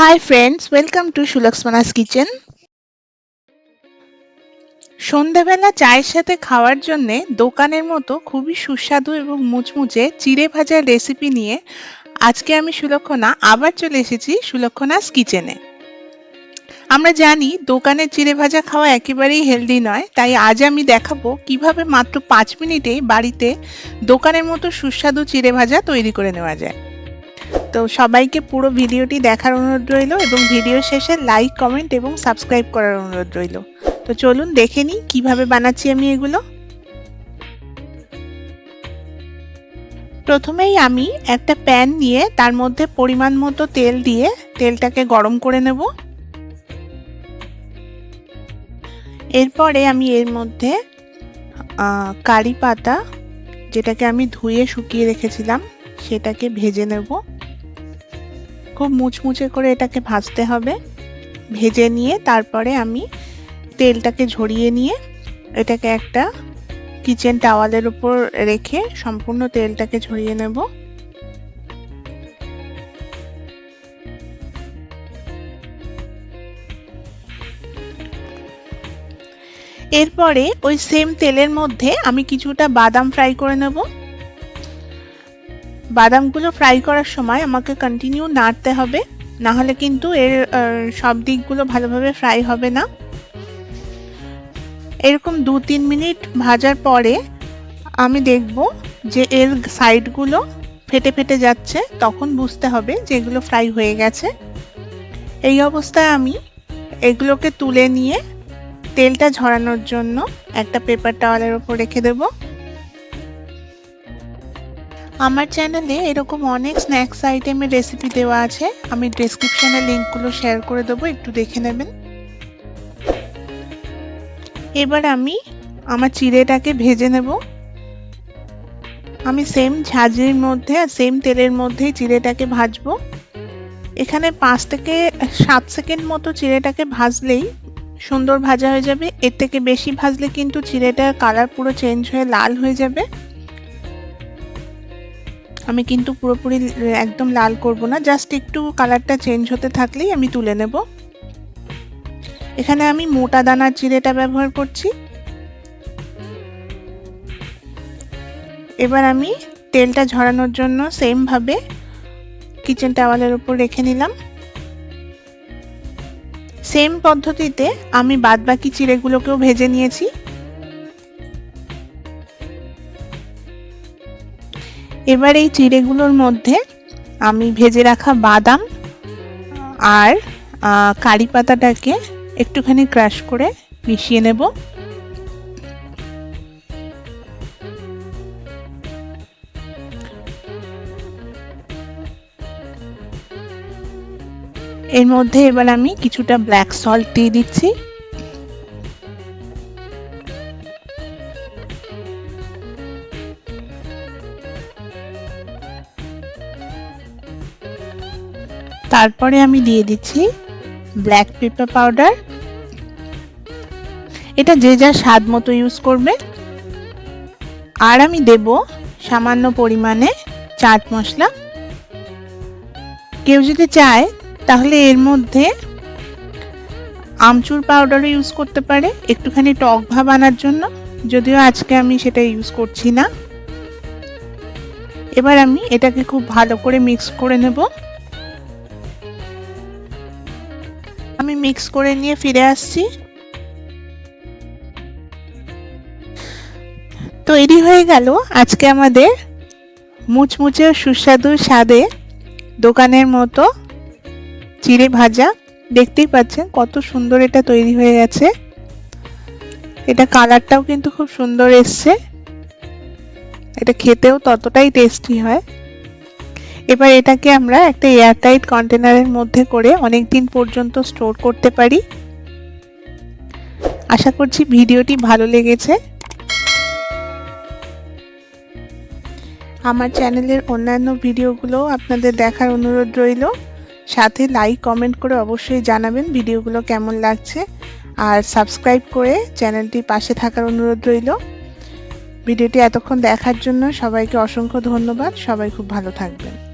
High friends welcome to সুলক্সমানাস kitchen সন্ধেবেলা চায়ের সাথে খাওয়ার জন্যে দোকানের মতো খুবই সুস্বাদু এবং মুচমুচে চিড়ে ভাজার রেসিপি নিয়ে আজকে আমি সুলক্ষণা আবার চলে এসেছি সুলক্ষণাস কিচেনে। আমরা জানি দোকানের চিড়ে ভাজা খাওয়া একেবারেই হেলদি নয়, তাই আজ আমি দেখাবো কীভাবে মাত্র পাঁচ মিনিটে বাড়িতে দোকানের মতো সুস্বাদু চিড়ে ভাজা তৈরি করে নেওয়া যায়। তো সবাইকে পুরো ভিডিওটি দেখার অনুরোধ রইল এবং ভিডিও শেষে লাইক কমেন্ট এবং সাবস্ক্রাইব করার অনুরোধ রইল। তো চলুন দেখে নিই কীভাবে বানাচ্ছি আমি এগুলো। প্রথমেই আমি একটা প্যান নিয়ে তার মধ্যে পরিমাণ মতো তেল দিয়ে তেলটাকে গরম করে নেব। এরপরে আমি এর মধ্যে কারি পাতা যেটাকে আমি ধুয়ে শুকিয়ে রেখেছিলাম, সেটাকে ভেজে নেব। খুব মুচমুচে করে এটাকে ভাজতে হবে। ভেজে নিয়ে তারপরে আমি তেলটাকে ঝরিয়ে নিয়ে এটাকে একটা কিচেন টাওয়ালের উপর রেখে সম্পূর্ণ তেলটাকে ঝরিয়ে নেব। এরপরে ওই সেম তেলের মধ্যে আমি কিছুটা বাদাম ফ্রাই করে নেব। বাদামগুলো ফ্রাই করার সময় আমাকে কন্টিনিউ নাড়তে হবে। না হলে কিন্তু এর সব দিকগুলো ভালোভাবে ফ্রাই হবে না। এরকম দু তিন মিনিট ভাজার পরে আমি দেখব যে এর সাইডগুলো ফেটে ফেটে যাচ্ছে, তখন বুঝতে হবে যে এগুলো ফ্রাই হয়ে গেছে। এই অবস্থায় আমি এগুলোকে তুলে নিয়ে তেলটা ঝরানোর জন্য একটা পেপার টাওয়ালের ওপর রেখে দেবো। আমার চ্যানেলে এরকম অনেক স্ন্যাক্স আইটেমের রেসিপি দেওয়া আছে। আমি ডেসক্রিপশনে লিঙ্কগুলো শেয়ার করে দেবো, একটু দেখে নেবেন। এবার আমি আমার চিড়েটাকে ভেজে নেব। আমি সেম ঝাঁঝরির মধ্যে আর সেম তেলের মধ্যেই চিড়েটাকে ভাজবো। এখানে পাঁচ থেকে সাত সেকেন্ড মতো চিড়েটাকে ভাজলেই সুন্দর ভাজা হয়ে যাবে। এর থেকে বেশি ভাজলে কিন্তু চিড়েটার কালার পুরো চেঞ্জ হয়ে লাল হয়ে যাবে। আমি কিন্তু পুরোপুরি একদম লাল করব না জাস্ট একটু কালারটা চেঞ্জ হতে থাকলেই আমি তুলে নেব। এখানে আমি মোটা দানার চিড়েটা ব্যবহার করছি। এবার আমি তেলটা ঝরানোর জন্য সেম ভাবে কিচেন টাওয়ালের উপর রেখে নিলাম। সেম পদ্ধতিতে আমি বাদবাকি চিড়েগুলোকেও ভেজে নিয়েছি। এবার এই চিড়েগুলোর মধ্যে আমি ভেজে রাখা বাদাম আর কারি পাতাটাকে একটুখানি ক্রাশ করে মিশিয়ে নেব। এর মধ্যে এবার আমি কিছুটা ব্ল্যাক সল্ট দিয়ে দিচ্ছি। তারপরে আমি দিয়ে দিচ্ছি ব্ল্যাক পেপার পাউডার এটা যে যা স্বাদ মতো ইউজ করবে। আর আমি দেব সামান্য পরিমাণে চাট মশলা। কেউ যদি চায়, তাহলে এর মধ্যে আমচুর পাউডারও ইউজ করতে পারে। একটুখানি টক ভাব আনার জন্য। যদিও আজকে আমি সেটা ইউজ করছি না। এবার আমি এটাকে খুব ভালো করে মিক্স করে নেব। আমি মিক্স করে নিয়ে ফিরে আসছি। তৈরি হয়ে গেল আজকে আমাদের মুচমুচে সুস্বাদু স্বাদে দোকানের মতো চিড়ে ভাজা। দেখতেই পাচ্ছেন কত সুন্দর এটা তৈরি হয়ে গেছে। এটা কালারটাও কিন্তু খুব সুন্দর এসছে। এটা খেতেও ততটাই টেস্টি হয়। এবার এটাকে আমরা একটা এয়ারটাইট কন্টেনারের মধ্যে করে অনেক দিন পর্যন্ত স্টোর করতে পারি। আশা করছি ভিডিওটি ভালো লেগেছে। আমার চ্যানেলের অন্যান্য ভিডিওগুলো আপনাদের দেখার অনুরোধ রইল। সাথে লাইক, কমেন্ট করে অবশ্যই জানাবেন ভিডিওগুলো কেমন লাগছে। আর সাবস্ক্রাইব করে চ্যানেলটির পাশে থাকার অনুরোধ রইল। ভিডিওটি এতক্ষণ দেখার জন্য সবাইকে অসংখ্য ধন্যবাদ। সবাই খুব ভালো থাকবেন।